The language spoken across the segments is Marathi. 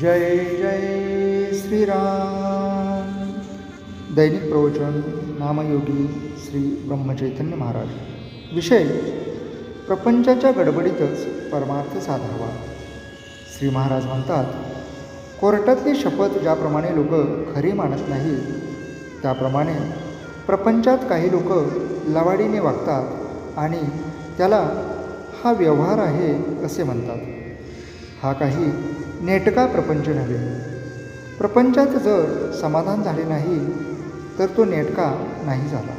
जय जय श्रीराम. दैनिक प्रवचन नामयोगी श्री ब्रह्मचैतन्य महाराज. विषय प्रपंचाच्या गडबडीतच परमार्थ साधावा. श्री महाराज म्हणतात कोर्टातली शपथ ज्याप्रमाणे लोक खरी मानत नाहीत त्याप्रमाणे प्रपंचात काही लोक लवाडीने वागतात आणि त्याला हा व्यवहार आहे असे म्हणतात. हा काही नेटका प्रपंच नव्हे. प्रपंचात जर समाधान झाले नाही तर तो नेटका नाही झाला.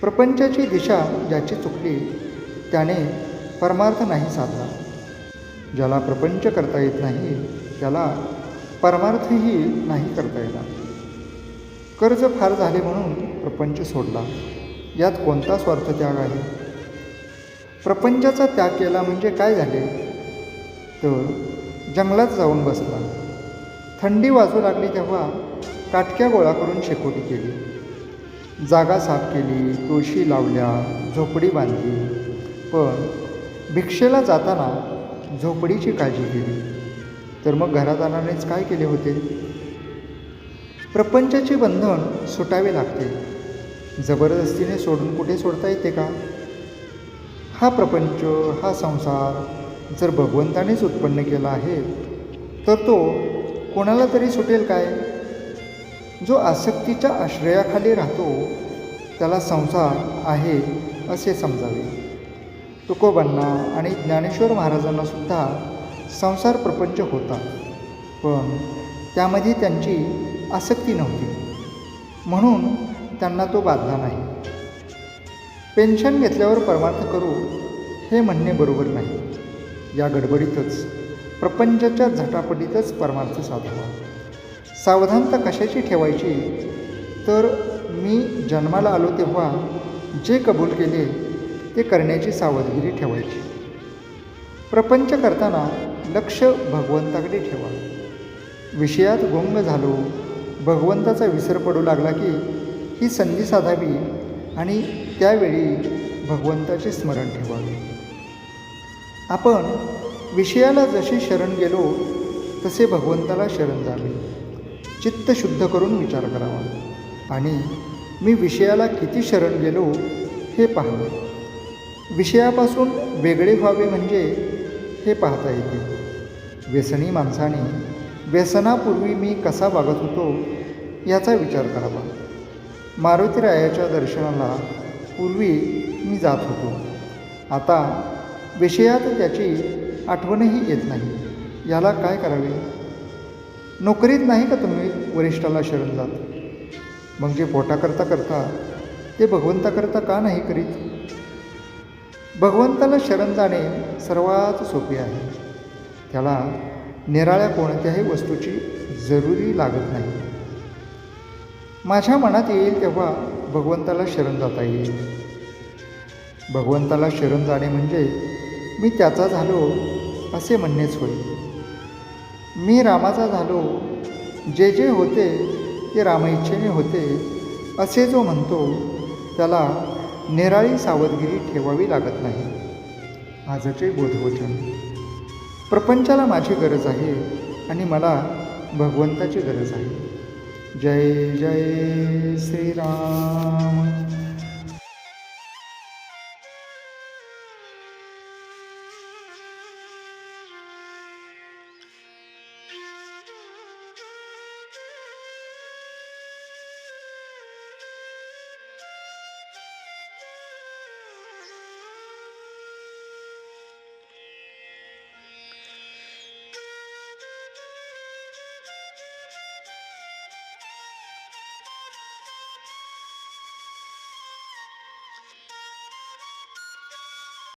प्रपंचाची दिशा ज्याची चुकली त्याने परमार्थ नाही साधला. ज्याला प्रपंच करता येत नाही त्याला परमार्थही नाही करता येणार. कर्ज फार झाले म्हणून प्रपंच सोडला. यात कोणता स्वार्थ त्याग आहे? प्रपंचाचा त्याग केला म्हणजे काय झाले? तर जंगलात जाऊन बसला. थंडी वाजू लागली तेव्हा काटक्या गोळा करून शेकोटी केली. जागा साफ केली तुळशी लावल्या झोपडी बांधली. पण भिक्षेला जाताना झोपडीची काळजी केली तर मग घरात काय केले होते? प्रपंचाचे बंधन सुटावे लागते. जबरदस्तीने सोडून कुठे सोडता येते का? हा प्रपंच हा संसार जर भगवंतानेच उत्पन्न केला आहे तर तो कोणाला तरी सुटेल काय? जो आसक्तीच्या आश्रयाखाली राहतो त्याला संसार आहे असे समजावे. तुकोबांना आणि ज्ञानेश्वर महाराजांना सुद्धा संसार प्रपंच होता पण त्यामध्ये त्यांची आसक्ती नव्हती. म्हणून त्यांना तो बाधला नाही. पेन्शन घेतल्यावर परमार्थ करू हे म्हणणे बरोबर नाही. या गडबडीतच प्रपंचाच्या झटापटीतच परमार्थ साधावा. सावधानता कशाची ठेवायची? तर मी जन्माला आलो तेव्हा जे कबूल केले ते करण्याची सावधगिरी ठेवायची. प्रपंच करताना लक्ष भगवंताकडे ठेवा. विषयात गुंग झालो भगवंताचा विसर पडू लागला की ही संधी साधावी आणि त्यावेळी भगवंताचे स्मरण ठेवावे. आपण विषयाला जशी शरण गेलो तसे भगवंताला शरण जावे चित्त शुद्ध करून विचार करावा. आणि मी विषयाला किती शरण गेलो हे पाहावे. विषयापासून वेगळे व्हावे म्हणजे हे पाहता येते. व्यसनी माणसाने व्यसनापूर्वी मी कसा वागत होतो याचा विचार करावा. मारुतीरायाच्या दर्शनाला पूर्वी मी जात होतो. आता विषयात त्याची आठवणही येत नाही. याला काय करावे? नोकरीत नाही का तुम्ही वरिष्ठाला शरण जात मग जे पोटाकरता करता ते भगवंताकरता का नाही करीत? भगवंताला शरण जाणे सर्वात सोपे आहे. त्याला निराळ्या कोणत्याही वस्तूची जरुरी लागत नाही. माझ्या मनात येईल तेव्हा भगवंताला शरण जाता येईल. भगवंताला शरण जाणे म्हणजे मी त्याचा झालो असे म्हणणेच होईल मी रामाचा झालो जे जे होते ते रामइच्छेने होते असे जो म्हणतो त्याला निराळी सावधगिरी ठेवावी लागत नाही. आजचे बोधवचन. प्रपंचाला माझी गरज आहे आणि मला भगवंताची गरज आहे. जय जय श्रीराम.